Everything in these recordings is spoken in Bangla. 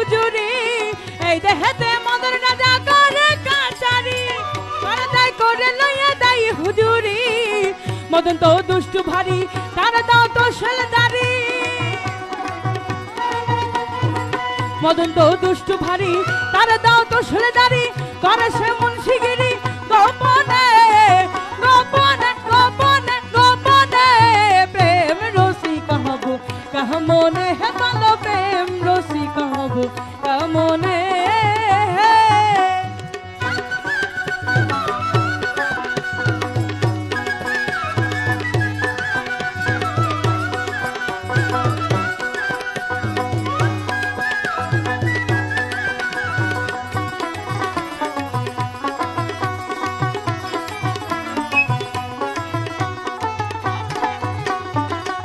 হুজুরি, এই দেহেতে মদন রাজা করে কাটারি তাই করে লইয়া দেয় হুজুরি। মদন তো দুষ্টু ভারী, তার দাও তো সেলদারি মদন তো দুষ্টু ভারী, তার দাও তো সেলদারি করে সে মুন্সিগিরি, গোপনে গোপনে গোপনে গোপনে, প্রেম রসিক হব, কাহ মনে হে প্রেম রসিক মনে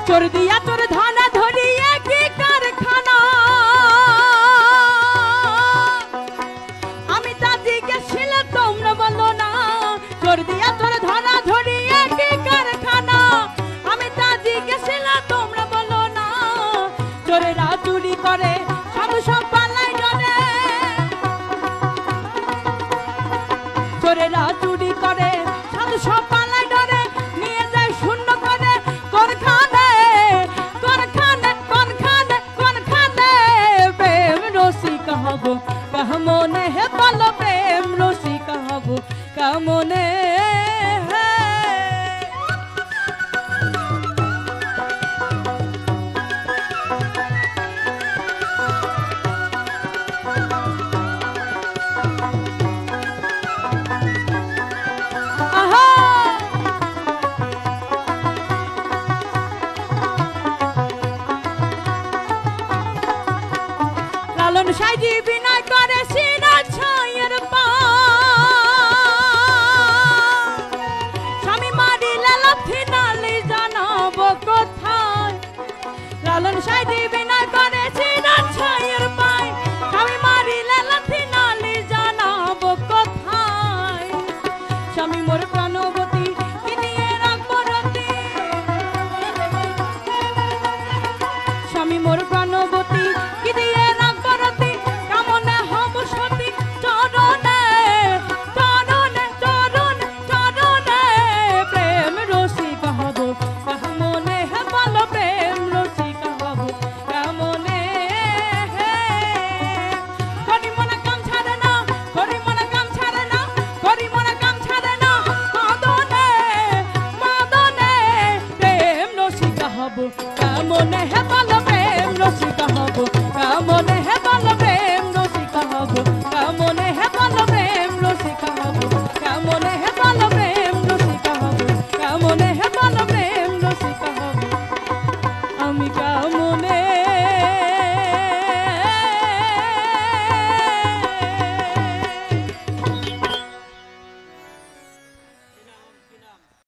চোর দিয়া তোর ধর করে সব পালাই চোরেরা চুরি করে সাধু সব সাজিবে cuando